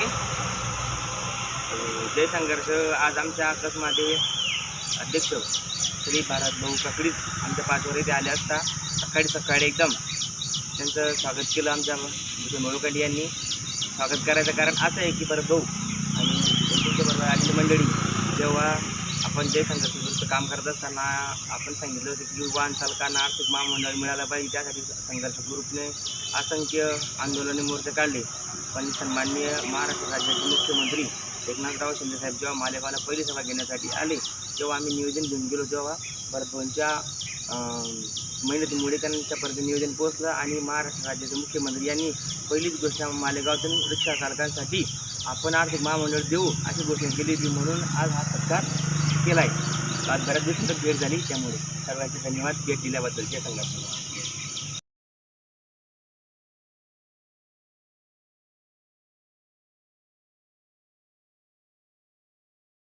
Okay जय संघर्ष. आज आमच्या आकाशमध्ये अध्यक्ष श्री भारत भाऊ काकडीच आमच्या पाचवर इथे आले असता. सकाळी सकाळी एकदम त्यांचं स्वागत केलं आमच्या भूषण भाऊकांडी यांनी. स्वागत करायचं कारण असं आहे की परत भाऊ आणि बरोबर आजची मंडळी जेव्हा आपण जय संघर्षाचं काम करत असताना आपण सांगितलं होतं की वाहन चालकांना आर्थिक महामंडळ मिळालं पाहिजे त्यासाठी संघर्ष ग्रुपने असंख्य आंदोलने मोर्चे काढले. पण सन्माननीय महाराष्ट्र राज्याचे मुख्यमंत्री एकनाथराव शिंदेसाहेब जेव्हा मालेगावला पहिली सभा घेण्यासाठी आले तेव्हा आम्ही नियोजन घेऊन गेलो तेव्हा परत दोनच्या मेहनतीमुळे त्यांच्यापर्यंत नियोजन पोहोचलं आणि महाराष्ट्र राज्याचे मुख्यमंत्री यांनी पहिलीच घोषणा मालेगावातून रिक्षा चालकांसाठी आपण आर्थिक महामंडळ देऊ अशी घोषणा केली होती म्हणून आज हा सत्कार केला आहे आज बऱ्याच दिवसांतर भेट झाली त्यामुळे सर्वांचे धन्यवाद भेट दिल्याबद्दल. जय संघर्ष